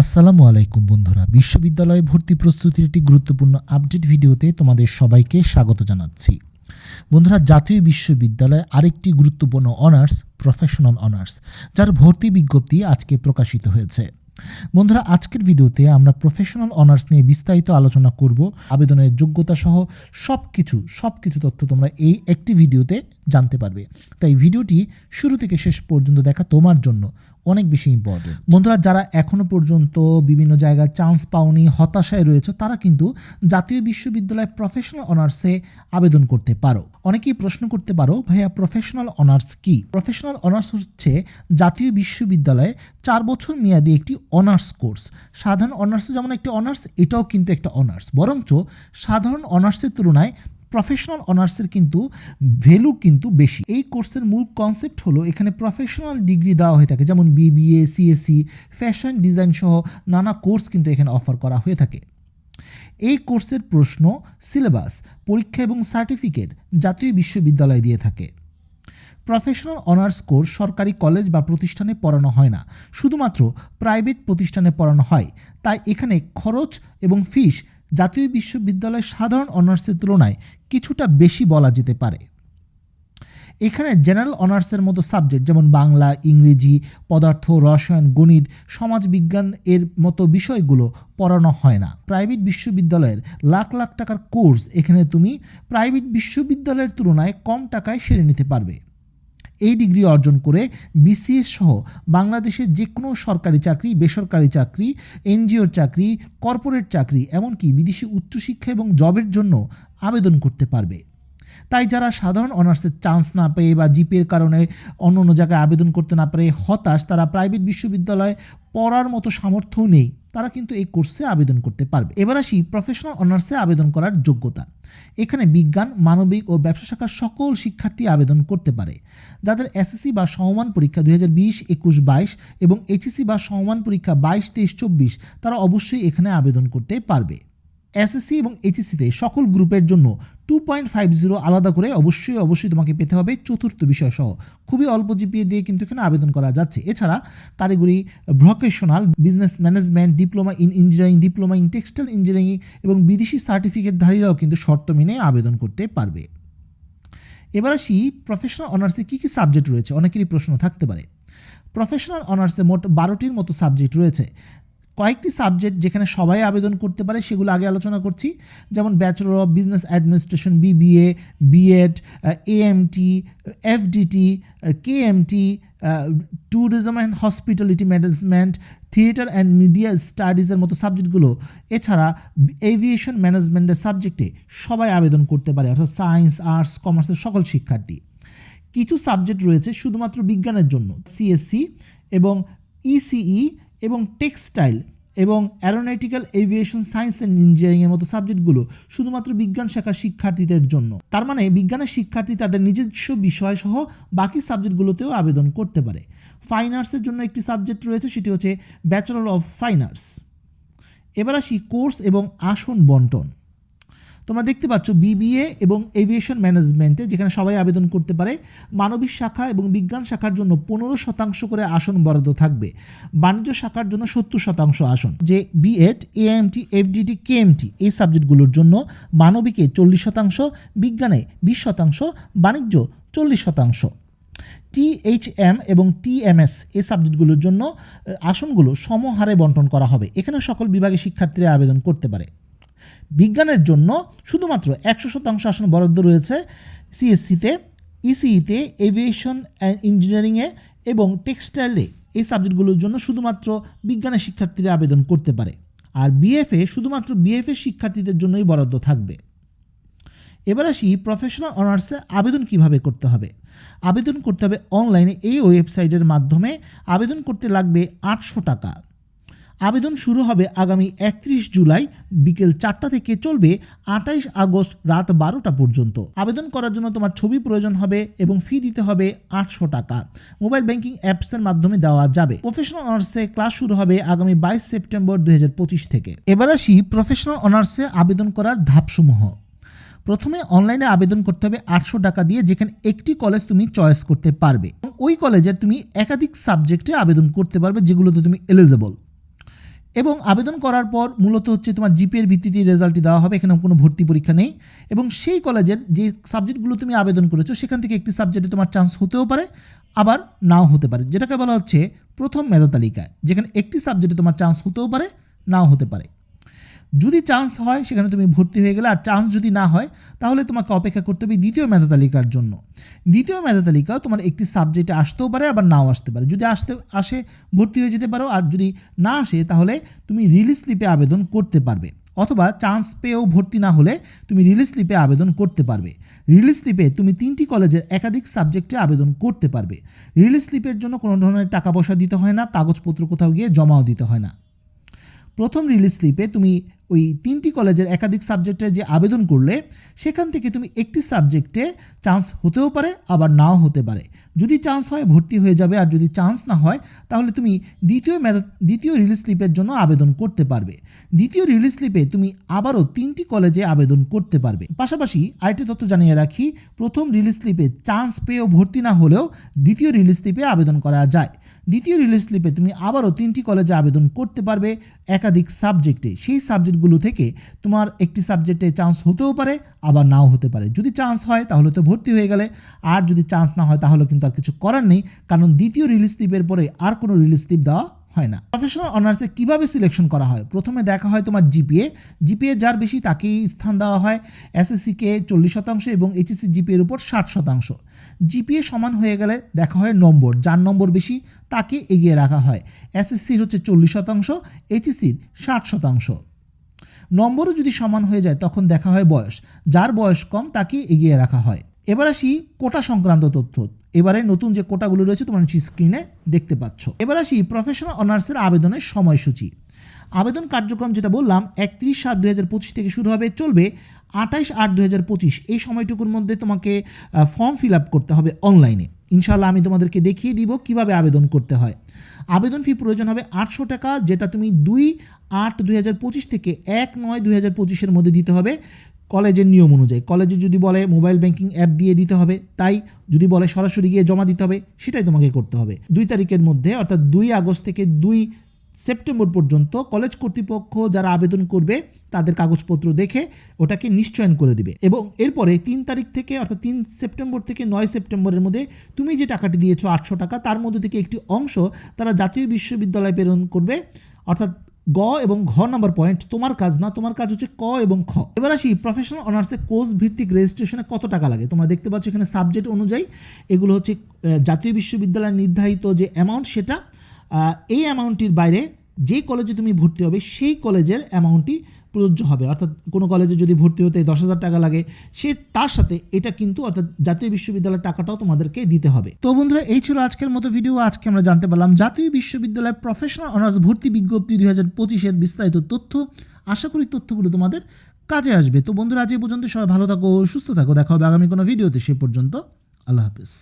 আসসালামু আলাইকুম বন্ধুরা। বিশ্ববিদ্যালয়ে ভর্তি প্রস্তুতির একটি গুরুত্বপূর্ণ আপডেট ভিডিওতে তোমাদের সবাইকে স্বাগত জানাচ্ছি। বন্ধুরা, জাতীয় বিশ্ববিদ্যালয়ে আরেকটি গুরুত্বপূর্ণ অনার্স প্রফেশনাল অনার্স যার ভর্তি বিজ্ঞপ্তি আজকে প্রকাশিত হয়েছে। বন্ধুরা, আজকের ভিডিওতে আমরা প্রফেশনাল অনার্স নিয়ে বিস্তারিত আলোচনা করব, আবেদনের যোগ্যতা সহ সব কিছু সব কিছু তথ্য তোমরা এই একটি ভিডিওতে জানতে পারবে। তাই ভিডিওটি শুরু থেকে শেষ পর্যন্ত দেখা তোমার জন্য। অনেক বেশি ইম্পর্টেন্ট বন্ধুরা যারা এখনও পর্যন্ত বিভিন্ন জায়গায় চান্স পাওনি হতাশায় রয়েছে তারা কিন্তু জাতীয় বিশ্ববিদ্যালয় প্রফেশনাল অনার্সে আবেদন করতে পারো। অনেকেই প্রশ্ন করতে পারো ভাইয়া প্রফেশনাল অনার্স কি? প্রফেশনাল অনার্স হচ্ছে জাতীয় বিশ্ববিদ্যালয়ে চার বছর মেয়াদী একটি অনার্স কোর্স সাধারণ অনার্স যেমন একটি অনার্স এটাও কিন্তু একটা অনার্স বরঞ্চ সাধারণ অনার্সের তুলনায় প্রফেশনাল অনার্সের কিন্তু ভ্যালু কিন্তু বেশি। এই কোর্সের মূল কনসেপ্ট হলো এখানে প্রফেশনাল ডিগ্রি দেওয়া হয়ে থাকে, যেমন বিবিএ সিএসসি ফ্যাশন ডিজাইন সহ নানা কোর্স কিন্তু এখানে অফার করা হয়ে থাকে। এই কোর্সের প্রশ্ন সিলেবাস পরীক্ষা এবং সার্টিফিকেট জাতীয় বিশ্ববিদ্যালয় দিয়ে থাকে। প্রফেশনাল অনার্স কোর্স সরকারি কলেজ বা প্রতিষ্ঠানে পড়ানো হয় না। শুধুমাত্র প্রাইভেট প্রতিষ্ঠানে পড়ানো হয়। তাই এখানে খরচ এবং ফিস জাতীয় বিশ্ববিদ্যালয়ের সাধারণ অনার্সের তুলনায় কিছুটা বেশি বলা যেতে পারে। এখানে জেনারেল অনার্সের মতো সাবজেক্ট যেমন বাংলা, ইংরেজি, পদার্থ, রসায়ন, গণিত, সমাজবিজ্ঞান এর মতো বিষয়গুলো পড়ানো হয় না। প্রাইভেট বিশ্ববিদ্যালয়ের লাখ লাখ টাকার কোর্স এখানে তুমি প্রাইভেট বিশ্ববিদ্যালয়ের তুলনায় কম টাকায় সেরে নিতে পারবে। এই ডিগ্রি অর্জন করে বিসিএস সহ বাংলাদেশের যে কোনো সরকারি চাকরি, বেসরকারি চাকরি, এনজিওর চাকরি, কর্পোরেট চাকরি, এমনকি বিদেশি উচ্চশিক্ষা এবং জবের জন্য আবেদন করতে পারবে। তাই যারা সাধারণ অনার্সের চান্স না পেয়ে বা জিপিএর কারণে অন্য অন্য জায়গায় আবেদন করতে না পারে হতাশ, তারা প্রাইভেট বিশ্ববিদ্যালয়ে পড়ার মতো সামর্থ্যও নেই। তারা কিন্তু এই কোর্সে আবেদন করতে পারবে। এবার আসি প্রফেশনাল অনার্সে আবেদন করার যোগ্যতা। এখানে বিজ্ঞান, মানবিক ও ব্যবসা শাখার সকল শিক্ষার্থী আবেদন করতে পারে। যাদের এসএসসি বা সমমান পরীক্ষা দুই হাজার বিশ, একুশ, বাইশ এবং এইচএসসি বা সমমান পরীক্ষা বাইশ, তেইশ, চব্বিশ, তারা অবশ্যই এখানে আবেদন করতে পারবে। এসএসসি এবং এইচএসসিতে সকল গ্রুপের জন্য টু পয়েন্ট ফাইভ জিরো আলাদা করে অবশ্যই অবশ্যই তোমাকে পেতে হবে চতুর্থ বিষয় সহ। খুবই অল্প জিপিএ দিয়ে কিন্তু এখানে আবেদন করা যাচ্ছে। এছাড়া কারিগরি, vocational, business management, diploma in engineering, diploma in textile engineering এবং বিদেশি সার্টিফিকেটধারীরাও কিন্তু শর্ত মেনে আবেদন করতে পারবে। এবার আসি প্রফেশনাল অনার্সে কী কী সাবজেক্ট রয়েছে? অনেকেরই প্রশ্ন থাকতে পারে। প্রফেশনাল অনার্সে মোট বারোটির মতো সাবজেক্ট রয়েছে। কয়েকটি সাবজেক্ট যেখানে সবাই আবেদন করতে পারে, সেগুলো আগে আলোচনা করছি। যেমন bachelor of business administration BBA BEd AMT FDT KMT tourism and hospitality management theatre and media স্টাডিজের মতো সাবজেক্টগুলো। এছাড়া এভিয়েশন ম্যানেজমেন্টের সাবজেক্টে সবাই আবেদন করতে পারে, অর্থাৎ সায়েন্স আর্টস কমার্সের সকল শিক্ষার্থী। কিছু সাবজেক্ট রয়েছে শুধুমাত্র বিজ্ঞানের জন্য সিএসসি এবং ইসিই এবং টেক্সটাইল এবং অ্যারোনটিক্যাল এভিয়েশন সায়েন্স অ্যান্ড ইঞ্জিনিয়ারিংয়ের মতো সাবজেক্টগুলো শুধুমাত্র বিজ্ঞান শাখার শিক্ষার্থীদের জন্য। তার মানে বিজ্ঞানের শিক্ষার্থী তাদের নিজস্ব বিষয় সহ বাকি সাবজেক্টগুলোতেও আবেদন করতে পারে। ফাইন আর্টসের জন্য একটি সাবজেক্ট রয়েছে, সেটি হচ্ছে ব্যাচেলর অফ ফাইন আর্টস এবার আসি কোর্স এবং আসন বন্টন। তোমরা দেখতে পাচ্ছ বিবিএ এবং এভিয়েশন ম্যানেজমেন্টে, যেখানে সবাই আবেদন করতে পারে, মানবিক শাখা এবং বিজ্ঞান শাখার জন্য পনেরো শতাংশ করে আসন বরাদ্দ থাকবে। বাণিজ্য শাখার জন্য সত্তর শতাংশ আসন। যে বিএড এএমটি এফডিটি, কেএমটি, এই সাবজেক্টগুলোর জন্য মানবিকে চল্লিশ শতাংশ, বিজ্ঞানে বিশ শতাংশ, বাণিজ্য চল্লিশ শতাংশ। টিএইচএম এবং টিএমএস, এই সাবজেক্টগুলোর জন্য আসনগুলো সমহারে বন্টন করা হবে। এখানে সকল বিভাগে শিক্ষার্থীরা আবেদন করতে পারে। বিজ্ঞানের জন্য শুধুমাত্র একশো শতাংশ আসন বরাদ্দ রয়েছে সিএসসিতে, ইসিইতে, এভিয়েশন অ্যান্ড ইঞ্জিনিয়ারিংয়ে এবং টেক্সটাইলে এই সাবজেক্টগুলোর জন্য শুধুমাত্র বিজ্ঞানের শিক্ষার্থীরা আবেদন করতে পারে। আর বিএফএ শুধুমাত্র বিএফএ শিক্ষার্থীদের জন্যই বরাদ্দ থাকবে। এবার আসি প্রফেশনাল অনার্সে আবেদন কীভাবে করতে হবে? আবেদন করতে হবে অনলাইনে এই ওয়েবসাইটের মাধ্যমে। আবেদন করতে লাগবে আটশো টাকা। আবেদন শুরু হবে আগামী একত্রিশ জুলাই বিকেল চারটা থেকে চলবে আঠাইশ আগস্ট রাত বারোটা পর্যন্ত। আবেদন করার জন্য তোমার ছবি প্রয়োজন হবে এবং ফি দিতে হবে আটশো টাকা। মোবাইল ব্যাংকিং অ্যাপসের মাধ্যমে দেওয়া যাবে। প্রফেশনাল অনার্সে ক্লাস শুরু হবে আগামী বাইশ সেপ্টেম্বর দুই হাজার পঁচিশ থেকে। এবার আসি প্রফেশনাল অনার্সে আবেদন করার ধাপসমূহ। প্রথমে অনলাইনে আবেদন করতে হবে আটশো টাকা দিয়ে যেখানে একটি কলেজ তুমি চয়েস করতে পারবে। ওই কলেজের তুমি একাধিক সাবজেক্টে আবেদন করতে পারবে যেগুলোতে তুমি এলিজেবল এবং আবেদন করার পর মূলত হচ্ছে তোমার জিপিএর ভিত্তিতে রেজাল্টটি দেওয়া হবে, এখানে কোনো ভর্তি পরীক্ষা নেই। এবং সেই কলেজের যে সাবজেক্টগুলো তুমি আবেদন করেছ, সেখান থেকে একটি সাবজেক্টে তোমার চান্স হতেও পারে, আবার নাও হতে পারে। যেটাকে বলা হচ্ছে প্রথম মেধা তালিকায় যেখানে একটি সাবজেক্টে তোমার চান্স হতেও পারে, নাও হতে পারে। যদি চান্স হয়, সেখানে তুমি ভর্তি হয়ে গেলে, আর চান্স যদি না হয়, তাহলে তোমাকে অপেক্ষা করতে হবে দ্বিতীয় মেধা তালিকার জন্য। দ্বিতীয় মেধা তালিকা তোমার একটি সাবজেক্টে আসতেও পারে, আবার নাও আসতে পারে। যদি আসতে, আসে, ভর্তি হয়ে যেতে পারো, আর যদি না আসে, তাহলে তুমি রিলিজ স্লিপে আবেদন করতে পারবে। অথবা চান্স পেয়েও ভর্তি না হলে, তুমি রিলিজ স্লিপে আবেদন করতে পারবে। রিলিজ স্লিপে তুমি তিনটি কলেজের একাধিক সাবজেক্টে আবেদন করতে পারবে। রিলিজ স্লিপের জন্য কোনো ধরনের টাকা পয়সা দিতে হয় না, কাগজপত্র কোথাও গিয়ে জমাও দিতে হয় না। প্রথম রিলিজ স্লিপে তুমি ওই তিনটি কলেজের একাধিক সাবজেক্টে যে আবেদন করলে, সেখান থেকে তুমি একটি সাবজেক্টে চান্স হতেও পারে, আবার নাও হতে পারে। যদি চান্স হয়, ভর্তি হয়ে যাবে, আর যদি চান্স না হয়, তাহলে তুমি দ্বিতীয় মেধা দ্বিতীয় রিলিজ স্লিপের জন্য আবেদন করতে পারবে। দ্বিতীয় রিলিজ স্লিপে তুমি আবারও তিনটি কলেজে আবেদন করতে পারবে। পাশাপাশি আরেকটি তথ্য জানিয়ে রাখি, প্রথম রিলিজ স্লিপে চান্স পেয়েও ভর্তি না হলেও দ্বিতীয় রিলিজ স্লিপে আবেদন করা যায়। দ্বিতীয় রিলিজ স্লিপে তুমি আবারও তিনটি কলেজে আবেদন করতে পারবে একাধিক সাবজেক্টে সেই সাবজেক্টগুলো থেকে তোমার একটি সাবজেক্টে চান্স হতেও পারে, আবার নাও হতে পারে। যদি চান্স হয়, তাহলে তো ভর্তি হয়ে গেলে। আর যদি চান্স না হয়, তাহলে কিন্তু আর কিছু করার নেই, কারণ দ্বিতীয় রিলিজ স্লিপের পরে আর কোনো রিলিজ স্লিপ দেওয়া হয় না। প্রফেশনাল অনার্সে কীভাবে সিলেকশন করা হয়? প্রথমে দেখা হয় তোমার জিপিএ জিপিএ যার বেশি, তাকেই স্থান দেওয়া হয়। এসএসসিকে চল্লিশ শতাংশ এবং এইচএসসি জিপিএর উপর ষাট শতাংশ। জিপিএ সমান হয়ে গেলে দেখা হয় নম্বর। যার নম্বর বেশি, তাকে এগিয়ে রাখা হয়। এসএসসির হচ্ছে চল্লিশ শতাংশ এইচএসসির ষাট শতাংশ। নম্বরও যদি সমান হয়ে যায়, তখন দেখা হয় বয়স। যার বয়স কম, তাকে এগিয়ে রাখা হয়। এবার আসি কোটা সংক্রান্ত তথ্য। এবারে নতুন যে কোটাগুলো রয়েছে, তোমার নিচে স্ক্রিনে দেখতে পাচ্ছ। এবার আসি প্রফেশনাল অনার্সের আবেদনের সময়সূচি। আবেদন কার্যক্রম যেটা বললাম, একত্রিশ সাত দুই হাজার পঁচিশ থেকে শুরু হবে, চলবে আঠাইশ আট দুই হাজার পঁচিশ। এই সময়টুকুর মধ্যে তোমাকে ফর্ম ফিল আপ করতে হবে অনলাইনে ইনশাল্লাহ আমি তোমাদেরকে দেখিয়ে দিব কীভাবে আবেদন করতে হয়। আবেদন ফি প্রয়োজন হবে আটশো টাকা, যেটা তুমি দুই আট দুই থেকে এক নয় দুই হাজার মধ্যে দিতে হবে কলেজের নিয়ম অনুযায়ী। কলেজে যদি বলে মোবাইল ব্যাংকিং অ্যাপ দিয়ে দিতে হবে, তাই যদি বলে সরাসরি গিয়ে জমা দিতে হবে, সেটাই তোমাকে করতে হবে। দুই তারিখের মধ্যে, অর্থাৎ দুই আগস্ট থেকে দুই সেপ্টেম্বর পর্যন্ত কলেজ কর্তৃপক্ষ যারা আবেদন করবে, তাদের কাগজপত্র দেখে ওটাকে নিশ্চয়ন করে দিবে। এবং এরপরে তিন তারিখ থেকে, অর্থাৎ তিন সেপ্টেম্বর থেকে নয় সেপ্টেম্বরের মধ্যে তুমি যে টাকাটি দিয়েছ আটশো টাকা, তার মধ্যে থেকে একটি অংশ তারা জাতীয় বিশ্ববিদ্যালয়ে প্রেরণ করবে। অর্থাৎ গ এবং ঘ নাম্বার পয়েন্ট, তোমার কাজ না, তোমার কাজ হচ্ছে ক এবং খ। এবার আসি প্রফেশনাল অনার্সে কোর্স ভিত্তিক রেজিস্ট্রেশনে কত টাকা লাগে? তোমরা দেখতে পাচ্ছ এখানে সাবজেক্ট অনুযায়ী এগুলো হচ্ছে জাতীয় বিশ্ববিদ্যালয়ের নির্ধারিত যে অ্যামাউন্ট সেটা এই অ্যামাউন্টটির বাইরে যে কলেজে তুমি ভর্তি হবে, সেই কলেজের অ্যামাউন্টটি প্রযোজ্য হবে। অর্থাৎ কোনো কলেজে যদি ভর্তি হতে দশ হাজার টাকা লাগে, সে তার সাথে এটা কিন্তু অর্থাৎ জাতীয় বিশ্ববিদ্যালয়ের টাকাটাও তোমাদেরকে দিতে হবে। তো বন্ধুরা, এই ছিল আজকের মতো ভিডিও আজকে আমরা জানতে পারলাম জাতীয় বিশ্ববিদ্যালয়ের প্রফেশনাল অনার্স ভর্তি বিজ্ঞপ্তি দুই হাজার পঁচিশের বিস্তারিত তথ্য। আশা করি তথ্যগুলো তোমাদের কাজে আসবে। তো বন্ধুরা, আজ এই পর্যন্ত সবাই ভালো থাকো, সুস্থ থাকো। দেখা হবে আগামী কোনো ভিডিওতে সে পর্যন্ত আল্লাহ হাফিজ।